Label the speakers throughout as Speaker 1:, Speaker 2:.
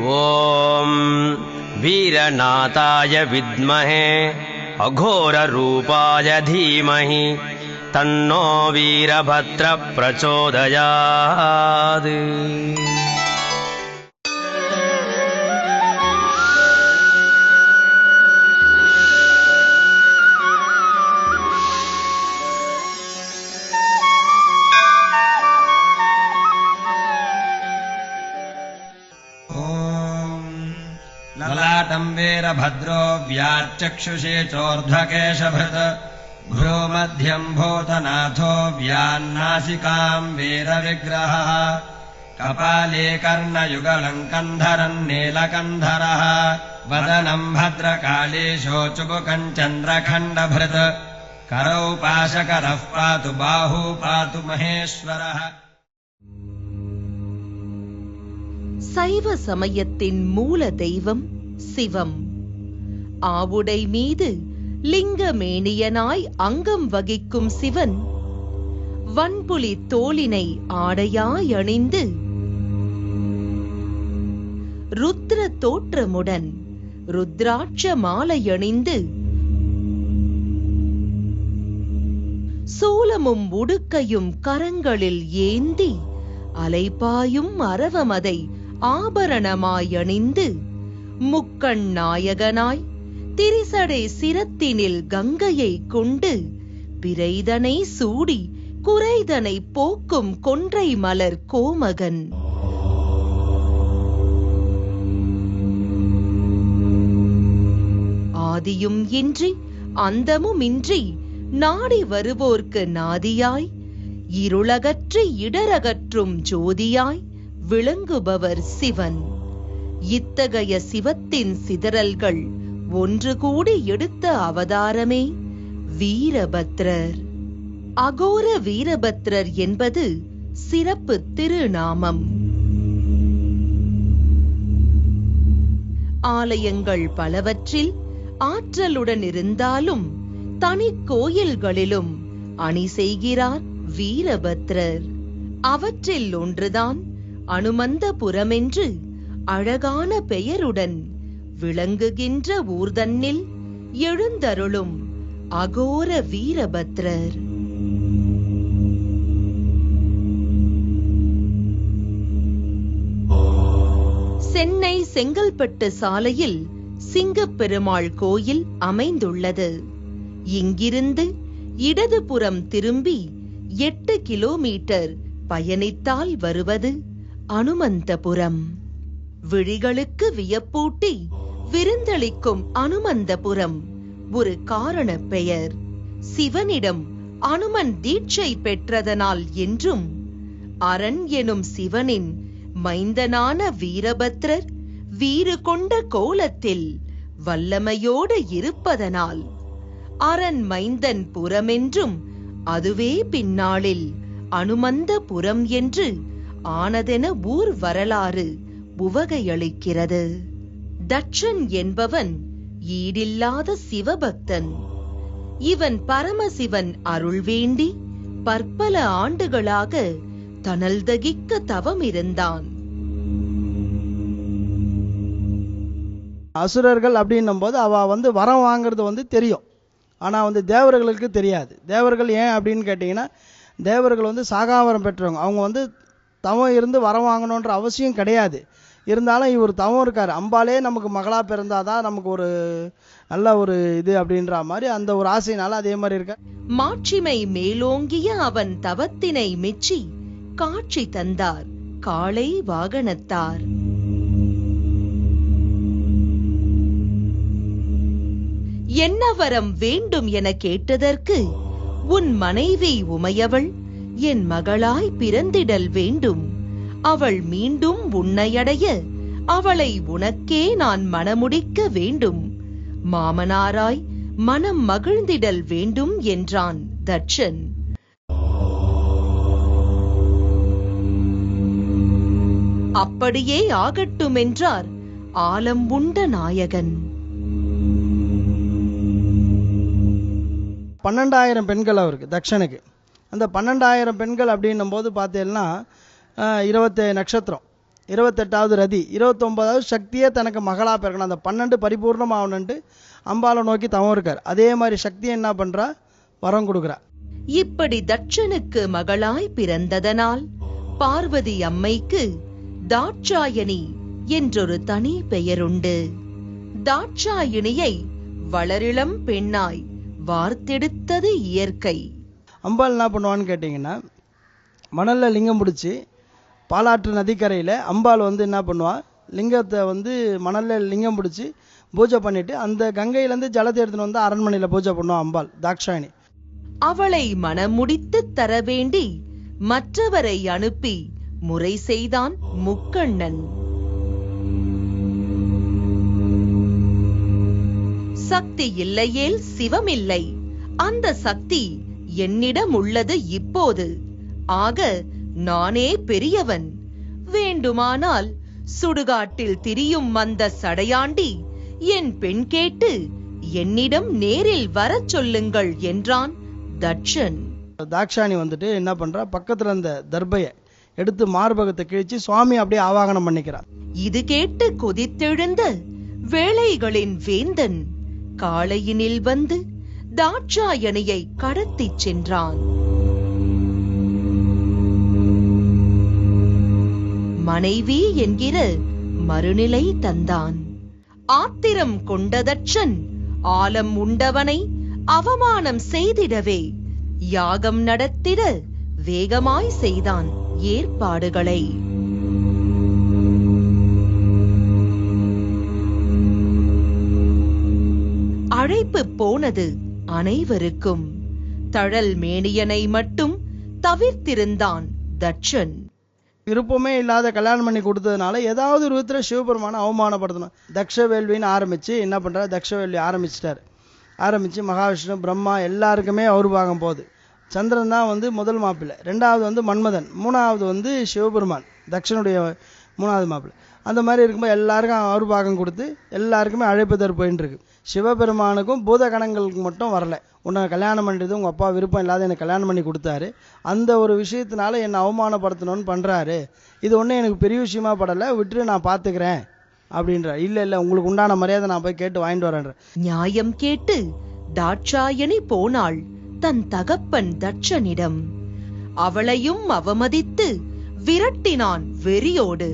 Speaker 1: ॐ वीरनाथाय विद्महे अघोररूपाय धीमहि तन्नो वीरभद्र
Speaker 2: ललाटम् वीरभद्रो व्याच्चक्षुषे चोर्ध्वकेशभृत् भ्रूमध्यम् भूतनाथो व्यान्नासिकाम् वीरविग्रहः कपाले कर्णयुगलम् कन्धरम् नीलकन्धरः वदनम् भद्रकालीशो चुबुकम् चन्द्रखण्डभृत् करौ पाशकरः पातु बाहू पातु महेश्वरः
Speaker 3: சைவ சமயத்தின் மூல தெய்வம் சிவம். ஆவுடை மீது லிங்கமேனியனாய் அங்கம் வகிக்கும் சிவன் வன்புலி தோளினை ஆடையாய் அணிந்து ருத்ர தோற்றமுடன் ருத்ராட்ச மாலையணிந்து சூலமும் உடுக்கையும் கரங்களில் ஏந்தி அலைபாயும் அரவமதை ஆபரணமாயணிந்து முக்கண் நாயகனாய் திரிசடை சிரத்தினில் கங்கையை கொண்டு பிறைதனை சூடி குறைதனை போக்கும் கொன்றை மலர் கோமகன். ஆதியும் இன்றி அந்தமுமின்றி நாடி வருவோர்க்கு நாதியாய் இருளகற்றி இடரகற்றும் ஜோதியாய் விளங்குபவர் சிவன். இத்தகைய சிவத்தின் சிதறல்கள் ஒன்று கூடி எடுத்த அவதாரமே வீரபத்ரர். அகோர வீரபத்ரர் என்பது சிறப்பு திருநாமம். ஆலயங்கள் பலவற்றில் ஆற்றலுடன் இருந்தாலும் தனி கோயில்களிலும் அணி செய்கிறார் வீரபத்ரர். அவற்றில் ஒன்றுதான் அனுமந்தபுரமென்று அழகான பெயருடன் விளங்குகின்ற ஊர்தன்னில் எழுந்தருளும் அகோர வீரபத்ரர். சென்னை செங்கல்பட்டு சாலையில் சிங்கப்பெருமாள் கோயில் அமைந்துள்ளது. இங்கிருந்து இடதுபுறம் திரும்பி எட்டு கிலோமீட்டர் பயணித்தால் வருவது அனுமந்தபுரம். விழிகளுக்கு வியப்பூட்டி விருந்தளிக்கும் அனுமந்தபுரம். ஒரு காரண பெயர். சிவனிடம் அனுமன் தீட்சை பெற்றதனால் என்றும் அரண் எனும் சிவனின் மைந்தனான வீரபத்ரர் வீறு கொண்ட கோலத்தில் வல்லமையோடு இருப்பதனால் அரண் மைந்தன் புறமென்றும் அதுவே பின்னாளில் அனுமந்தபுரம் என்று ஆனதென ஊர் வரலாறு உவகையளிக்கிறது. தட்சன் என்பவன் ஈடில்லாத சிவபக்தன். இவன் பரமசிவன் அருள் வேண்டி பற்பல ஆண்டுகளாக தனல் தகிக்க தவம் இருந்தான்
Speaker 4: அசுரர்கள் அப்படின்னும் போது அவ வந்து வரம் வாங்குறது வந்து தெரியும். ஆனால் வந்து தேவர்களுக்கு தெரியாது. தேவர்கள் ஏன் அப்படின்னு கேட்டிங்கன்னா தேவர்கள் வந்து சாகாவரம் பெற்றவங்க. அவங்க வந்து தவம் இருந்து வர வாங்கணுன்ற அவசியம் கிடையாது. இருந்தாலும் இவர் தவம் இருக்கார். அம்பாலே நமக்கு மகளா பிறந்தாதான் நமக்கு ஒரு நல்ல ஒரு இது அப்படின்ற மாதிரி அந்த ஒரு ஆசையினால அதே மாதிரி இருக்க.
Speaker 3: மாட்சிமை மேலோங்கிய அவன் தவத்தினை மெச்சி காட்சி தந்தார். காளை வாகனத்தார். என்ன வரம் வேண்டும் என கேட்டதற்கு உன் மனைவி உமையவள் என் மகளாய் பிறந்திடல் வேண்டும். அவள் மீண்டும் உன்னையடைய. அவளை உனக்கே நான் மணமுடிக்க வேண்டும். மாமனாராய் மனம் மகிழ்ந்திடல் வேண்டும் என்றான் தட்சன். அப்படியே ஆகட்டும் என்றார் ஆலம் உண்ட நாயகன்.
Speaker 4: பன்னெண்டாயிரம் பெண்கள் அவருக்கு தக்ஷனுக்கு அந்த பன்னெண்டாயிரம் பெண்கள் அப்படின்னும் போது பார்த்தீங்கன்னா இருபத்தேழு நட்சத்திரம் இருபத்தெட்டாவது ரதி இருபத்தொம்போதாவது சக்தியே தனக்கு மகளா பிறக்கணும். அந்த பன்னெண்டு பரிபூர்ணமாகணுன்ட்டு அம்பாளை நோக்கி தவம் இருக்கார். அதே மாதிரி சக்தியை என்ன பண்ணுறா வரம் கொடுக்குறா.
Speaker 3: இப்படி தட்சனுக்கு மகளாய் பிறந்ததனால் பார்வதி அம்மைக்கு தாட்சாயணி என்றொரு தனி பெயருண்டு. தாட்சாயணியை வளரிளம் பெண்ணாய் வார்த்தெடுத்தது இயற்கை.
Speaker 4: அம்பாள் என்ன பண்ணுவான்னு கேட்டிங்கன்னா மணலில் லிங்கம் பிடிச்சி பாலாற்று நதிக்கரையில் அம்பாள் வந்து என்ன பண்ணுவாள் லிங்கத்தை வந்து மணலில் லிங்கம் பிடிச்சி பூஜை பண்ணிட்டு அந்த கங்கையிலேருந்து ஜலத்தை எடுத்துன்னு வந்து அரண்மனையில் பூஜை பண்ணுவான் அம்பாள் தாக்ஷாயணி.
Speaker 3: அவளை மனமுடித்துத் தர வேண்டி மற்றவரை அனுப்பி முறை செய்தான் முக்கண்ணன். சக்தி இல்லையேல் சிவமில்லை. அந்த சக்தி என்னிடம் உள்ளது இப்போது. ஆக நானே பெரியவன். வேண்டுமானால் சுடுகாட்டில் திரியும் அந்த சடையாண்டி என் பெண் கேட்டு என்னிடம் நேரில் வரச் சொல்லுங்கள் என்றான் தட்சன்.
Speaker 4: தாக்ஷாயணி வந்துட்டு என்ன பண்றா? பக்கத்தில் இருந்த தர்பையை எடுத்து மார்பகத்தை கிழிச்சு சுவாமி அப்படியே ஆவாகனம் பண்ணிக்கிறார்.
Speaker 3: இது கேட்டு கொதித்தெழுந்த வேளைகளின் வேந்தன் காளையினில் வந்து தாட்சாயணியை கடத்திச் சென்றான். மனைவி என்கிற மறுநிலை தந்தான். ஆத்திரம் கொண்டதற்றன் ஆலம் உண்டவனை அவமானம் செய்திடவே யாகம் நடத்திட வேகமாய் செய்தான் ஏற்பாடுகளை. அழைப்பு போனது அனைவருக்கும். தழல் மேனியனை மட்டும் தவிர்த்திருந்தான் தட்சன்.
Speaker 4: விருப்பமே இல்லாத கல்யாணம் பண்ணி கொடுத்ததுனால ஏதாவது ஒரு விதத்தில் சிவபெருமானை அவமானப்படுத்தணும். தக்ஷ வேள்வின்னு என்ன பண்ணுறாரு தக்ஷ வேள்வி ஆரம்பிச்சிட்டாரு. ஆரம்பித்து மகாவிஷ்ணு பிரம்மா எல்லாருக்குமே அவர் பாகம் போகுது. சந்திரன் தான் வந்து முதல் மாப்பிள்ளை. ரெண்டாவது வந்து மன்மதன். மூணாவது வந்து சிவபெருமான். தக்ஷனுடைய மூணாவது மாப்பிள்ளை. அந்த மாதிரி இருக்கும்போது எல்லாருக்கும் அவர் பாகம் கொடுத்து எல்லாருக்குமே அழைப்புதர் போயின்னு இருக்கு. சிவபெருமானுக்கும் பூதகணங்களுக்கு மட்டும் வரல. உன்னை கல்யாணம் பண்ணுறது உங்கள் அப்பா விருப்பம் இல்லாத எனக்கு கல்யாணம் பண்ணி கொடுத்தாரு. அந்த ஒரு விஷயத்தினால என்னை அவமானப்படுத்தணும்னு பண்ணுறாரு இது ஒன்றும் எனக்கு பெரிய விஷயமா படலை. விட்டுரு நான் பார்த்துக்கிறேன் அப்படின்றார் இல்லை இல்லை உங்களுக்கு உண்டான மரியாதை நான் போய் கேட்டு வாங்கிட்டு வரேன்ற.
Speaker 3: நியாயம் கேட்டு தாட்சாயணி போனாள் தன் தகப்பன் தட்சனிடம். அவளையும் அவமதித்து விரட்டினான் வெறியோடு.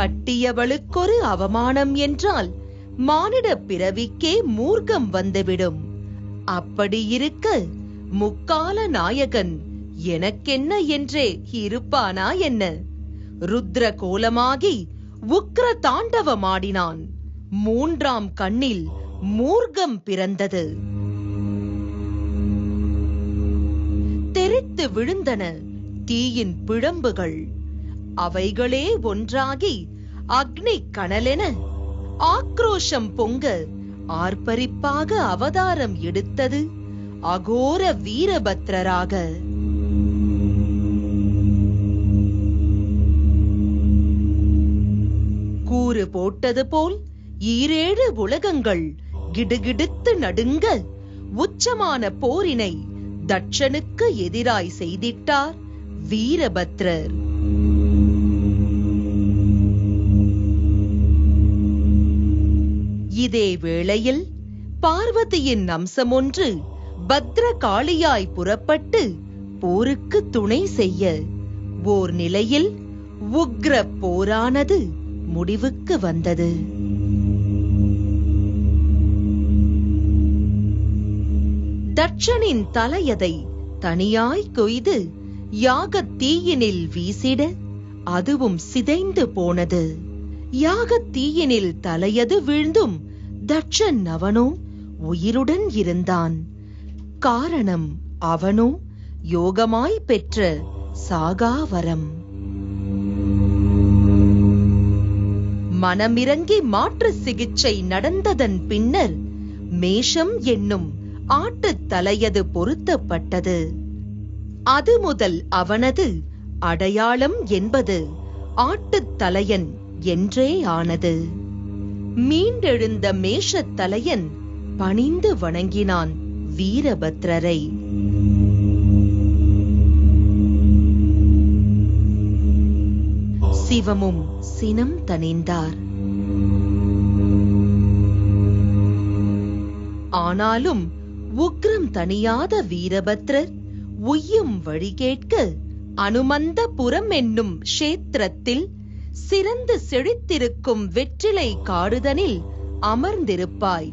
Speaker 3: கட்டியவளுக்கொரு அவமானம் என்றால் மானிட பிறவிக்கே மூர்க்கம் வந்துவிடும். அப்படி இருக்க முக்கால நாயகன் எனக்கென்ன என்றே இருப்பானா என்ன? ருத்ர கோலமாகி உக்ர தாண்டவமாடினான் மூன்றாம் கண்ணில் மூர்க்கம் பிறந்தது. தெரித்து விழுந்தன தீயின் பிழம்புகள். அவைகளே ஒன்றாகி அக்னி கனலென ஆக்ரோஷம் பொங்க ஆர்ப்பரிப்பாக அவதாரம் எடுத்தது அகோர வீரபத்ரராக. கூறு போட்டது போல் ஈரேழு உலகங்கள் கிடுகிடுத்து நடுங்க உச்சமான போரினை தட்சனுக்கு எதிராய் செய்திட்டார் வீரபத்ரர். இதே வேளையில் பார்வதியின் அம்சமொன்று பத்ரகாளியாய் புறப்பட்டு போருக்கு துணை செய்ய ஓர் நிலையில் உக்ர போரானது முடிவுக்கு வந்தது. தட்சனின் தலையதை தனியாய் கொய்து யாகத் தீயினில் வீசிட அதுவும் சிதைந்து போனது. யாகத் தீயினில் தலையது வீழ்ந்தும் தட்சன் அவனோ உயிருடன் இருந்தான். காரணம் அவனோ யோகமாய் பெற்ற சாகாவரம். மனமிறங்கி மாற்று சிகிச்சை நடந்ததன் பின்னர் மேஷம் என்னும் ஆட்டுத் தலையது பொருத்தப்பட்டது. அது முதல் அவனது அடையாளம் என்பது ஆட்டுத் தலையன் என்றே ஆனது. மீண்டெழுந்த மேஷத்தலையன் பணிந்து வணங்கினான் வீரபத்ரரை. சிவமும் சினம் தணிந்தார். ஆனாலும் உக்ரம் தணியாத வீரபத்ரர் உய்யும் வழி கேட்க அனுமந்தபுரம் என்னும் க்ஷேத்திரத்தில் சிறந்து செழித்திருக்கும் வெற்றிலை காடுதனில் அமர்ந்திருப்பாய்.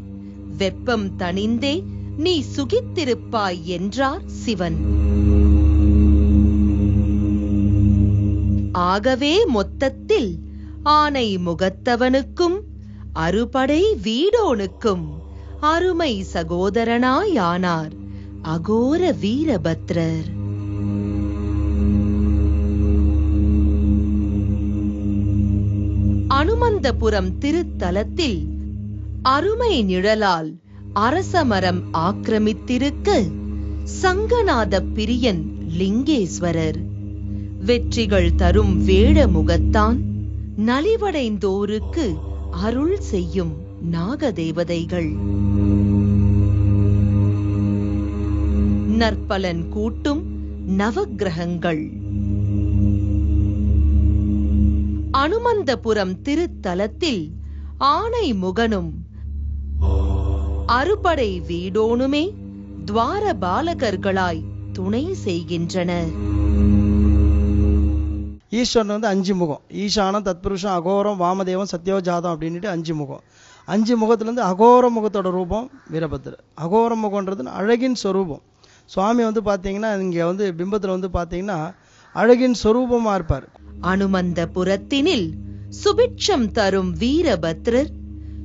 Speaker 3: வெப்பம் தணிந்தே நீ சுகித்திருப்பாய் என்றார் சிவன். ஆகவே மொத்தத்தில் ஆனை முகத்தவனுக்கும் அறுபடை வீடோனுக்கும் அருமை சகோதரனாயானார் அகோர வீரபத்ரர். அனந்தபுரம் திருத்தலத்தில் அருமை நிழலால் அரசமரம் ஆக்கிரமித்திருக்க சங்கநாத பிரியன் லிங்கேஸ்வரர். வெற்றிகள் தரும் வேட முகத்தான் நலிவடைந்தோருக்கு அருள் செய்யும் நாகதேவதைகள். நற்பலன் கூட்டும் நவக்கிரகங்கள். அனுமந்தபுரம் திருத்தலத்தில் ஆனை முகனும் அறுபடை வீடோனுமே துவார பாலகர்களாய் துணை செய்கின்றனர்
Speaker 4: ஈஸ்வரன் வந்து அஞ்சு முகம். ஈசானம் தத்புருஷம் அகோரம் வாமதேவம் சத்யோஜாதம் அப்படின்ட்டு அஞ்சு முகம். அஞ்சு முகத்துலேருந்து அகோர முகத்தோட ரூபம் வீரபத்ரர் அகோர முகன்றது அழகின் சொரூபம். சுவாமி வந்து பார்த்தீங்கன்னா இங்கே வந்து பிம்பத்தில் வந்து பார்த்தீங்கன்னா அழகின் சொரூபமாக இருப்பார்.
Speaker 3: அனுமந்தபுரத்தினில் சுபிட்சம் தரும் வீரபத்ரர்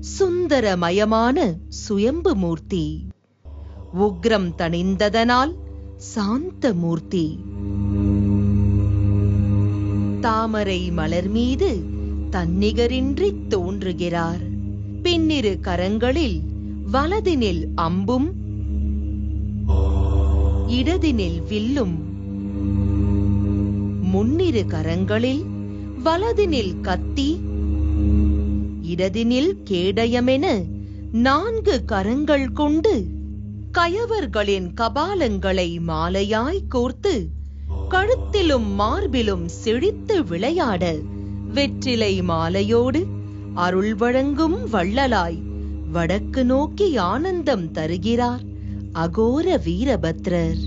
Speaker 3: சுந்தரமயமான சுயம்பு மூர்த்தி உக்ரம் தணிந்ததனால் சாந்த மூர்த்தி தாமரை மலர் மீது தன்னிகரின்றி தோன்றுகிறார். பின்னிரு கரங்களில் வலதினில் அம்பும் இடதினில் வில்லும். முன்னிரு கரங்களில் வலதினில் கத்தி இடதினில் கேடயமென நான்கு கரங்கள் கொண்டு கயவர்களின் கபாலங்களை மாலையாய் கோர்த்து கழுத்திலும் மார்பிலும் செழித்து விளையாட வெற்றிலை மாலையோடு அருள் வழங்கும் வள்ளலாய் வடக்கு நோக்கி ஆனந்தம் தருகிறார் அகோர வீரபத்ரர்.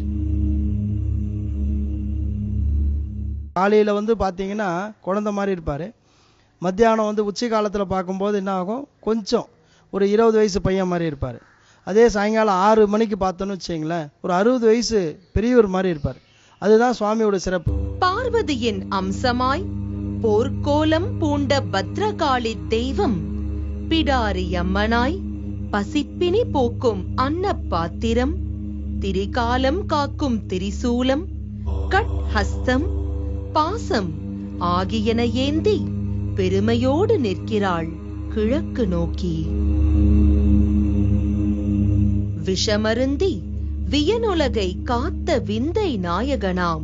Speaker 4: காலையில் வந்து பார்த்தீங்கன்னா குழந்த மாதிரி இருப்பார். மத்தியானம் வந்து உச்சி காலத்தில் பார்க்கும்போது என்ன ஆகும்? கொஞ்சம் ஒரு இருபது வயசு பையன் மாதிரி இருப்பார். அதே சாயங்காலம் ஆறு மணிக்கு பார்த்தோன்னு வச்சிங்களேன் ஒரு அறுபது வயசு பெரியவர் மாதிரி இருப்பார். அதுதான் சுவாமியோட சிறப்பு.
Speaker 3: பார்வதியின் அம்சமாய் போர்க்கோலம் பூண்ட பத்ரகாளி தெய்வம் பிடாரி அம்மனாய் பசிப்பினி போக்கும் அன்ன பாத்திரம் திரிகாலம் காக்கும் திரிசூலம் கட் ஹஸ்தம் பாசம் ஆகியன ஏந்தி பெருமையோடு நிற்கிறாள் கிழக்கு நோக்கி. விஷமருந்தி வியனுலகை காத்த விந்தை நாயகனாம்.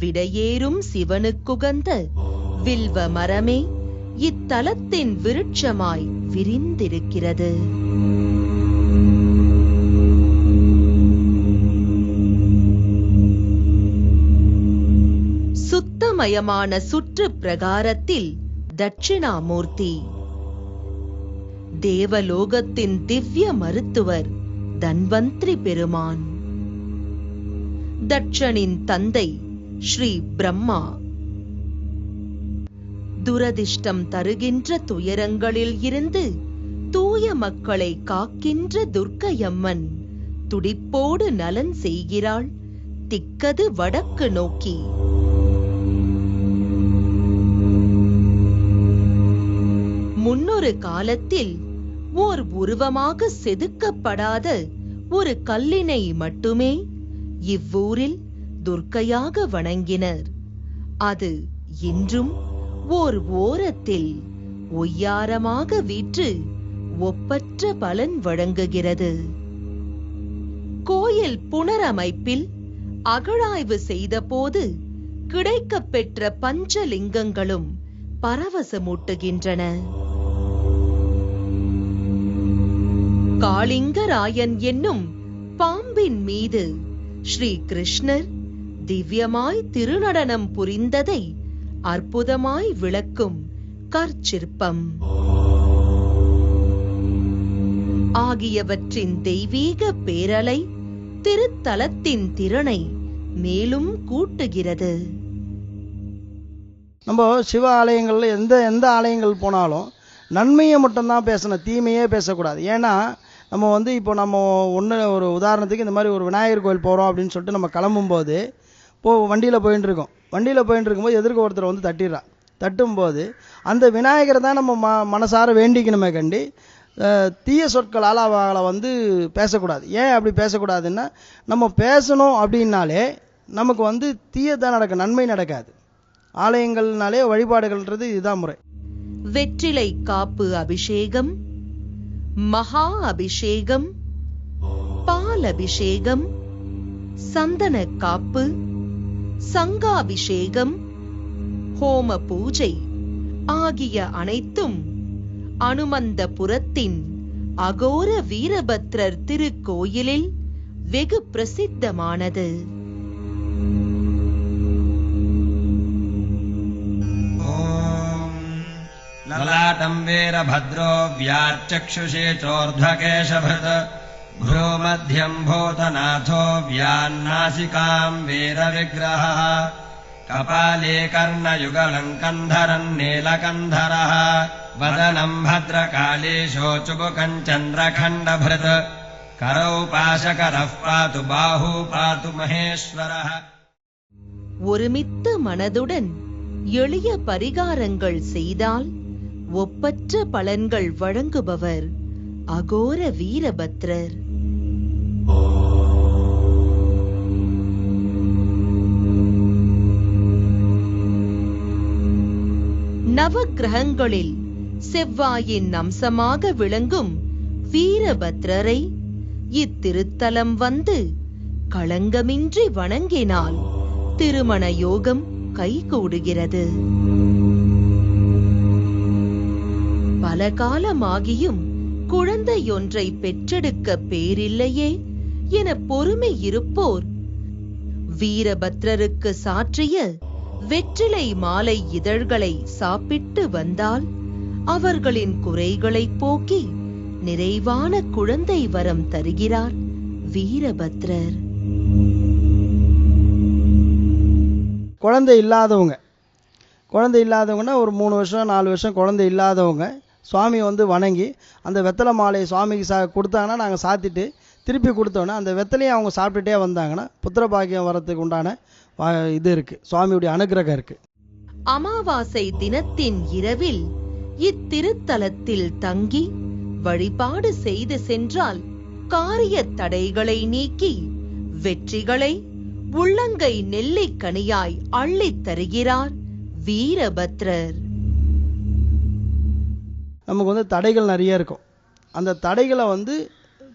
Speaker 3: விடையேறும் சிவனுக்குகந்த வில்வ மரமே இத்தலத்தின் விருட்சமாய் விரிந்திருக்கிறது. சுத்தமயமான சுற்று பிரகாரத்தில் தட்சிணாமூர்த்தி. தேவலோகத்தின் திவ்ய மருத்துவர் தன்வந்திரி பெருமான். தட்சனின் தந்தை ஸ்ரீ பிரம்மா. துரதிர்ஷ்டம் தருகின்ற துயரங்களில் இருந்து தூய மக்களை காக்கின்ற துர்க்கையம்மன் துடிப்போடு நலன் செய்கிறாள் திக்கது வடக்கு நோக்கி. முன்னொரு காலத்தில் ஓர் உருவமாக செதுக்கப்படாத ஒரு கல்லினை மட்டுமே இவ்வூரில் துர்க்கையாக வணங்கினர். அது இன்றும் ஓர் ஓரத்தில் ஒய்யாரமாக வீற்று ஒப்பற்ற பலன் வழங்குகிறது. கோயில் புனரமைப்பில் அகழாய்வு செய்தபோது கிடைக்கப்பெற்ற பஞ்சலிங்கங்களும் பரவசமூட்டுகின்றன. காளிங்கராயன் என்னும் பாம்பின் மீது ஸ்ரீ கிருஷ்ணர் திவ்யமாய் திருநடனம் புரிந்ததை அற்புதமாய் விளக்கும் கற்சிற்பம். ஆகியவற்றின் தெய்வீக பேரலை திருத்தலத்தின் திறனை மேலும் கூட்டுகிறது.
Speaker 4: நம்ம சிவ ஆலயங்கள்ல எந்த எந்த ஆலயங்கள் போனாலும் நன்மையை மட்டும்தான் பேசணும் தீமையே பேசக்கூடாது. ஏன்னா நம்ம வந்து இப்போ நம்ம ஒன்று ஒரு உதாரணத்துக்கு இந்த மாதிரி ஒரு விநாயகர் கோயில் போகிறோம் அப்படின்னு சொல்லிட்டு நம்ம கிளம்பும்போது போ வண்டியில் போயின்னு இருக்கோம். வண்டியில் போயின்னு இருக்கும்போது எதிர்க்க ஒருத்தர் வந்து தட்டிடுறா. தட்டும்போது அந்த விநாயகரை தான் நம்ம ம மனசார வேண்டிக்கணுமே கண்டி தீய சொற்களால் அவளை வந்து பேசக்கூடாது. ஏன் அப்படி பேசக்கூடாதுன்னா நம்ம பேசணும் அப்படின்னாலே நமக்கு வந்து தீயதான் நடக்க நன்மை நடக்காது. ஆலயங்கள்னாலே வழிபாடுகள்ன்றது இதுதான் முறை.
Speaker 3: வெற்றிலை காப்பு அபிஷேகம் மகா அபிஷேகம் பால் அபிஷேகம் சந்தன காப்பு சங்காபிஷேகம் ஹோம பூஜை ஆகிய அனைத்தும் அனுமந்தபுரத்தின் அகோர வீரபத்ரர் திருக்கோயிலில் வெகு பிரசித்தமானது.
Speaker 2: ललाटम् वीरभद्रो व्याच्चक्षुषे चोर्ध्वकेशभृत् भ्रूमध्यम् भूतनाथो व्यान्नासिकाम् वीरविग्रहः कपाले कर्णयुगलम् कन्धरम् नीलकन्धरः वदनम् भद्रकालीशो चुबुकम् चन्द्रखण्डभृत् करौ पाशकरः पातु बाहू पातु महेश्वरः
Speaker 3: ஒருமித்த மனதுடன் எளிய பரிகாரங்கள் செய்தால் ஒப்பற்ற பலன்கள் வழங்குபவர் அகோர வீரபத்ரர். நவக்கிரகங்களில் செவ்வாயின் அம்சமாக விளங்கும் வீரபத்ரரை இத்திருத்தலம் வந்து களங்கமின்றி வணங்கினால் திருமண யோகம் கைகூடுகிறது. பல காலமாகியும் குழந்தையொன்றை பெற்றெடுக்க பேரில்லையே என பொறுமை இருப்போர். வீரபத்ரருக்கு சாற்றிய வெற்றிலை மாலை இதழ்களை சாப்பிட்டு வந்தால் அவர்களின் குறைகளைப் போக்கி நிறைவான குழந்தை வரம் தருகிறார் வீரபத்ரர்.
Speaker 4: குழந்தை இல்லாதவங்க. குழந்தை இல்லாதவங்கன்னா ஒரு மூணு வருஷம் நாலு வருஷம் குழந்தை இல்லாதவங்க. சுவாமியை வந்து வணங்கி அந்த வெத்தலை மாலையை சுவாமிக்கு சா கொடுத்தாங்கன்னா நாங்கள் சாத்திட்டு திருப்பி கொடுத்தோன்னே அந்த வெத்தலையை அவங்க சாப்பிட்டுட்டே வந்தாங்கன்னா புத்திர பாக்கியம் வரத்துக்கு உண்டான இது இருக்குது சுவாமியுடைய அனுக்கிரகம் இருக்குது
Speaker 3: அமாவாசை தினத்தின் இரவில் இத்திருத்தலத்தில் தங்கி வழிபாடு செய்து சென்றால் காரிய தடைகளை நீக்கி வெற்றிகளை உள்ளங்கை நெல்லிக்கனியாய் அள்ளித் தருகிறார் வீரபத்ரர்.
Speaker 4: நமக்கு வந்து தடைகள் நிறைய இருக்கும். அந்த தடைகளை வந்து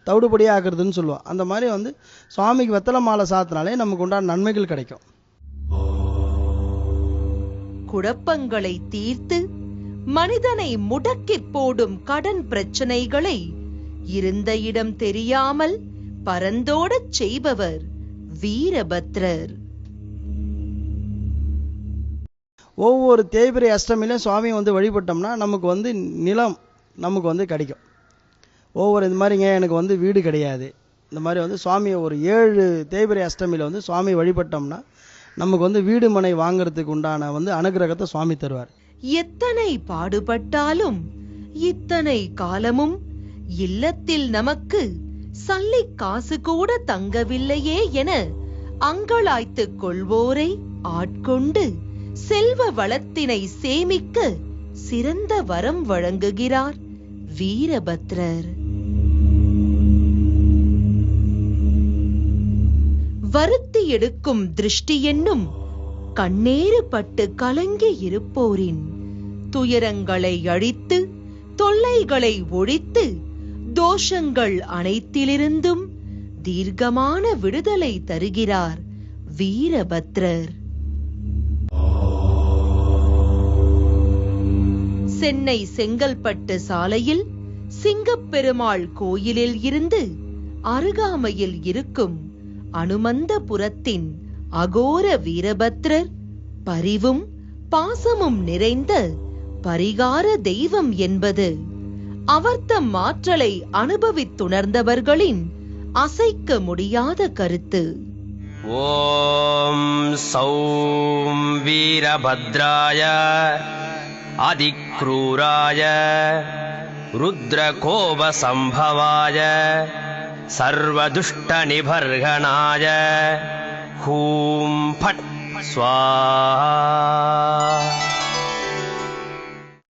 Speaker 4: தவிடுபடியாக்குறதுன்னு சொல்லுவோம். அந்த மாதிரி வந்து சுவாமிக்கு வெத்தலை மாலை சாத்தினாலே நமக்கு உண்டான நன்மைகள் கிடைக்கும்.
Speaker 3: குழப்பங்களை தீர்த்து மனிதனை முடக்கிப் போடும் கடன் பிரச்சனைகளை இருந்த இடம் தெரியாமல் பரந்தோடச் செய்பவர் வீரபத்ரர்.
Speaker 4: ஒவ்வொரு தேய்பிரை அஷ்டமிலையும் சுவாமியை வந்து வழிபட்டோம்னா நமக்கு வந்து நிலம் நமக்கு வந்து கிடைக்கும். ஒவ்வொரு இந்த மாதிரிங்க எனக்கு வந்து வீடு கிடையாது. இந்த மாதிரி வந்து சுவாமியை ஒரு ஏழு தேய்பிரை அஷ்டமியில் வந்து சுவாமி வழிபட்டோம்னா நமக்கு வந்து வீடு மனை வாங்குறதுக்கு உண்டான வந்து அனுகிரகத்தை சுவாமி தருவார்.
Speaker 3: எத்தனை பாடுபட்டாலும் இத்தனை காலமும் இல்லத்தில் நமக்கு சல்லி காசு கூட தங்கவில்லையே என அங்கலாய்த்துக் கொள்வோரை ஆட்கொண்டு செல்வ வளத்தினை சேமிக்க சிறந்த வரம் வழங்குகிறார் வீரபத்ரர். வருத்தி எடுக்கும் திருஷ்டி என்னும் கண்ணேறு பட்டு கலங்கி இருப்போரின் துயரங்களை அழித்து தொல்லைகளை ஒழித்து தோஷங்கள் அனைத்திலிருந்தும் தீர்க்கமான விடுதலை தருகிறார் வீரபத்ரர். சென்னை செங்கல்பட்டு சாலையில் சிங்கப்பெருமாள் கோயிலில் இருந்து அருகாமையில் இருக்கும் அனுமந்தபுரத்தின் அகோர வீரபத்ரர் பரிவும் பாசமும் நிறைந்த பரிகார தெய்வம் என்பது அவர்த்தம் மாற்றலை அனுபவித்துணர்ந்தவர்களின் அசைக்க முடியாத கருத்து.
Speaker 1: ஓம் சௌம் வீரபத்ராய अधिक्रूराय रुद्रकोपसम्भवाय सर्वदुष्टनिभर्गणाय हूं फट् स्वाहा